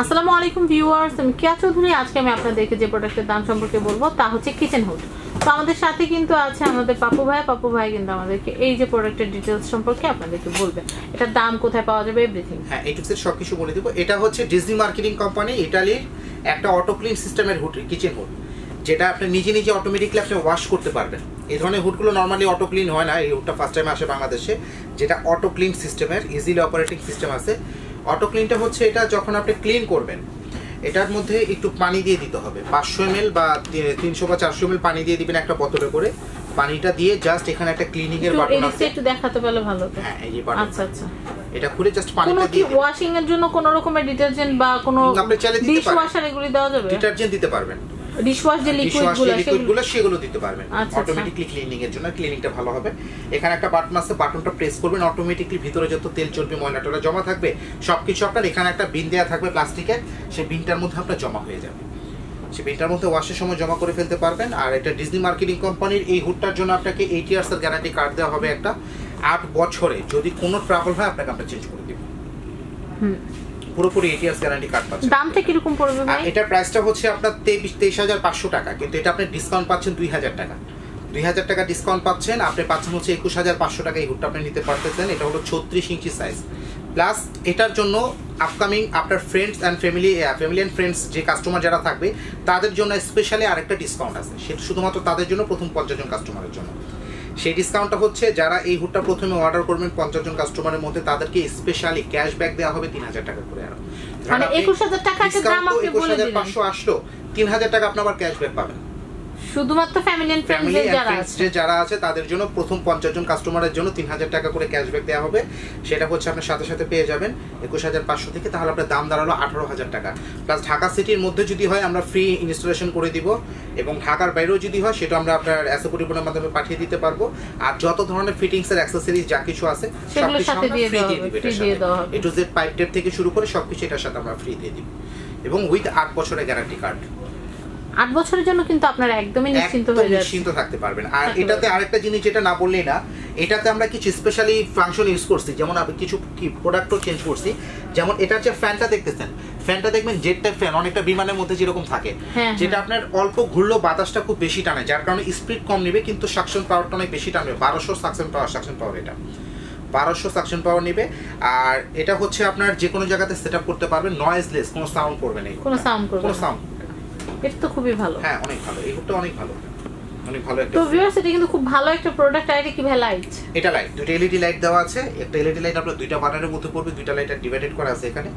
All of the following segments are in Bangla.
আসসালামু আলাইকুম ভিউয়ার্স, আমি কিয়া চৌধুরী। আজকে আমি আপনাদেরকে যে প্রোডাক্টের দাম সম্পর্কে বলব, তা হচ্ছে কিচেন হুড তো আমাদের সাথে কিন্তু আছে আমাদের পাপু ভাই। পাপু ভাই কিন্তু আমাদেরকে এই যে প্রোডাক্টের ডিটেলস সম্পর্কে আপনাদেরকে বলবেন এটার দাম কোথায় পাওয়া যাবে এভরিথিং হ্যাঁ এটুক্সের সব কিছু বলে দেবো। এটা হচ্ছে ডিজনি মার্কেটিং কোম্পানি ইটালির একটা অটো ক্লিন সিস্টেমের হুড কিচেন হুড যেটা আপনি নিজে নিজে অটোমেটিকলি আপনি ওয়াশ করতে পারবেন। এই ধরনের হুডগুলো নর্মালি অটো ক্লিন হয় না। এই হুডটা ফার্স্ট টাইম আসে বাংলাদেশে। যেটা অটো ক্লিন সিস্টেমের ইজিলি অপারেটিং সিস্টেম আছে। অটো ক্লিনটা হচ্ছে এটা যখন আপনি ক্লিন করবেন এটার মধ্যে একটু পানি দিয়ে দিতে হবে। পাঁচশো এম বা তিনশো বা চারশো এম পানি দিয়ে দিবেন একটা বোতলে করে। পানিটা দিয়ে জাস্ট এখানে একটা ক্লিনিং এর বাটন আছে। একটু দেখাতে পারলে ভালো হতো। হ্যাঁ এই যে বাটন আচ্ছা আচ্ছা। এটা খুলে জাস্ট কোনো পানিটা কি দিয়ে দিবেন। ওয়াশিং এর জন্য কোনো রকমের ডিটারজেন্ট বা কোনো আপনি চাইলে দিতে ডিশ পারেন। ওয়াশার এগুলি দেওয়া যাবে? ডিটারজেন্ট দিতে পারবেন। যে ডিশওয়াশগুলো লিকুইডগুলো সেগুলো দিতে পারবেন। আচ্ছা, আচ্ছা। অটোমেটিকলি ক্লিনিং এর জন্য ক্লিনিংটা ভালো হবে। এখানে একটা বাটন আছে বাটনটা প্রেস করবেন অটোমেটিকলি ভিতরে যত তেল চর্বি ময়লা টয়লা জমা থাকবে সবকিছু আপনার এখানে একটা বিন দেওয়া থাকবে প্লাস্টিকের সেই বিনটার মধ্যে আপনার জমা হয়ে যাবে। সেই বিনটার মধ্যে ওয়াশের সময় জমা করে ফেলতে পারবেন। আর এটা ডিজনি মার্কেটিং কোম্পানির এই হুডটার জন্য আপনাকে এইট ইয়ার্স এর গ্যারান্টি কার্ড দেওয়া হবে একটা। আট বছরে যদি কোনো ট্রাবল হয় আপনাকে আমরা চেঞ্জ করে দিব। হুম। পুরোপুরি এটিএস গ্যারান্টি কার্ড পাচ্ছেন। দামটা কীরকম পড়বে ভাই? এটার প্রাইসটা হচ্ছে আপনার তেইশ তেইশ হাজার পাঁচশো টাকা কিন্তু এটা আপনি ডিসকাউন্ট পাচ্ছেন দুই হাজার টাকা। দুই হাজার টাকা ডিসকাউন্ট পাচ্ছেন আপনি পাচ্ছেন হচ্ছে একুশ হাজার পাঁচশো টাকা এই হুডটা আপনি নিতে পারতেছেন এটা হলো ছত্রিশ ইঞ্চি সাইজ প্লাস এটার জন্য আপকামিং আপনার friends and family family and friends যে কাস্টমার যারা থাকবে তাদের জন্য স্পেশালি আরেকটা ডিসকাউন্ট আছে। সেটা শুধুমাত্র তাদের জন্য প্রথম পঞ্চাশ জন কাস্টমারের জন্য। সেই ডিসকাউন্টটা হচ্ছে যারা এই হুডটা প্রথমে অর্ডার করবেন পঞ্চাশ জন কাস্টমারের মধ্যে তাদেরকে স্পেশালি ক্যাশব্যাক দেওয়া হবে তিন হাজার টাকা করে আরও একুশ হাজার টাকা একটা দাম আপনি বলে দিলেন। পাঁচশো আসলো তিন হাজার টাকা আপনি আবার ক্যাশব্যাক পাবেন শুধুমাত্র ফ্যামিলি এন্ড ফ্রেন্ডস যারা আছে। যারা আছে তাদের জন্য প্রথম পঞ্চাশ জন কাস্টমারের জন্য তিন হাজার টাকা করে ক্যাশব্যাক দেওয়া হবে। সেটা হচ্ছে আপনার সাথে সাথে পেয়ে যাবেন একুশ হাজার পাঁচশো থেকে তাহলে আপনার দাম দাঁড়াল আঠারো হাজার টাকা। প্লাস ঢাকা সিটির মধ্যে যদি হয় আমরা ফ্রি ইনস্টলেশন করে দিব। এবং ঢাকার বাইরেও যদি হয় সেটা আমরা আপনার অ্যাসে পরিবহনের মাধ্যমে পাঠিয়ে দিতে পারব। আর যত ধরনের ফিটিংস এর অ্যাক্সেসরিজ যা কিছু আছে সাথে দিয়ে ফ্রি দিয়ে দিব free দিয়ে দেওয়া হবে। A to Z pipe tape থেকে শুরু করে সবকিছু এটার সাথে আমরা ফ্রি দিয়ে দিব। এবং উইথ আট বছরের গ্যারান্টি কার্ড আট বছরের জন্য কিন্তু আপনারা একদমই নিশ্চিন্ত হয়ে যাচ্ছে নিশ্চিন্ত থাকতে পারবেন। আর এটাতে আরেকটা জিনিস যেটা না বললেই না এটাতে আমরা কিছু স্পেশালি ফাংশন ইউজ করছি যেমন আমি কিছু কি প্রোডাক্টও চেঞ্জ করছি। যেমন এটার যে ফ্যানটা দেখতেছেন। ফ্যানটা দেখবেন জেট টাইপ ফ্যান অনেকটা বিমানের মধ্যে যেরকম থাকে। হ্যাঁ, যেটা হ্যাঁ। আপনার অল্প ঘুরলেও বাতাসটা খুব বেশি টানে যার কারণে স্পিড কম নেবে কিন্তু সাকশন পাওয়ারটা অনেক বেশি টানবে। বারোশো সাকশন পাওয়ার সাকশন পাওয়ার এটা। বারোশো সাকশন পাওয়ার নেবে। আর এটা হচ্ছে আপনার যে কোনো জায়গাতে সেট আপ করতে পারবেন নয়েজলেস কোনো সাউন্ড করবে না কোনো করবে কোনো সাউন্ড এটা তো খুবই ভালো। হ্যাঁ অনেক ভালো। এই হুডটা অনেক ভালো। অনেক ভালো একটা তো ভিউয়ার্স এটা কিন্তু খুব ভালো একটা প্রোডাক্ট আর এটা কি ভাই লাইট এটা লাইট দুটো এলইডি লাইট দেওয়া আছে। একটা এলইডি লাইট আপনার দুইটা মধ্যে পড়বে দুইটা লাইট ডিভাইডেড করা আছে এখানে।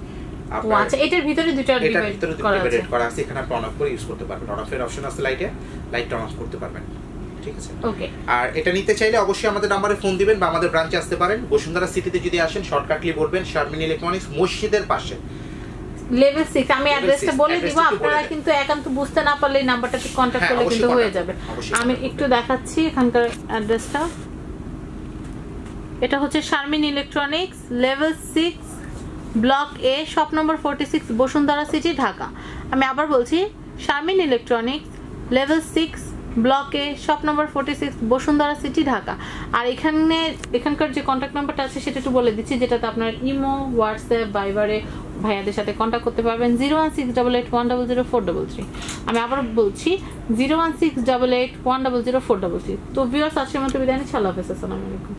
ও আচ্ছা এটার ভিতরে দুটো ডিভাইড করা আছে। ডিভাইডেড করা আছে। এখানে আপনি অন অফ করে ইউজ করতে পারবেন। অন অফের অপশন আছে লাইটে লাইট অন অফ করতে পারবেন। ঠিক আছে? ওকে আর এটা নিতে চাইলে অবশ্যই আমাদের নাম্বারে ফোন দিবেন বা আমাদের ব্রাঞ্চে আসতে পারেন। বসুন্ধরা সিটিতে যদি আসেন শর্টকাটলি বলবেন শারমিন ইলেকট্রনিক্স মসজিদের পাশে। লেভেল 6 আমি অ্যাড্রেসটা বলে দিব আপনারা কিন্তু একান্ত বুঝতে না পারলে এই নাম্বারটাতে কন্টাক্ট হ্যাঁ, করলে কিন্তু হয়ে যাবে। আমি একটু দেখাচ্ছি এখানকার অ্যাড্রেসটা এটা হচ্ছে Sharmin electronics level six block A shop number forty six Bashundhara city Dhaka. আমি আবার বলছি Sharmin electronics level six block A shop number forty six Bashundhara city Dhaka. আর এখানে এখানকার যে কন্ট্যাক্ট নাম্বারটা আছে সেটা একটু বলে দিচ্ছি যেটাতে আপনার ইমো হোয়াটসঅ্যাপ বাইবারে ভাইয়াদের সাথে কন্ট্যাক্ট করতে পারবেন zero one six double eight one double zero four double three আমি আবার বলছি zero one six double eight one double zero four double three তো ভিওর্স আজকের মতো বিদায় নিচ্ছি। আল্লাহ হাফেজ, আসসালামু আলাইকুম।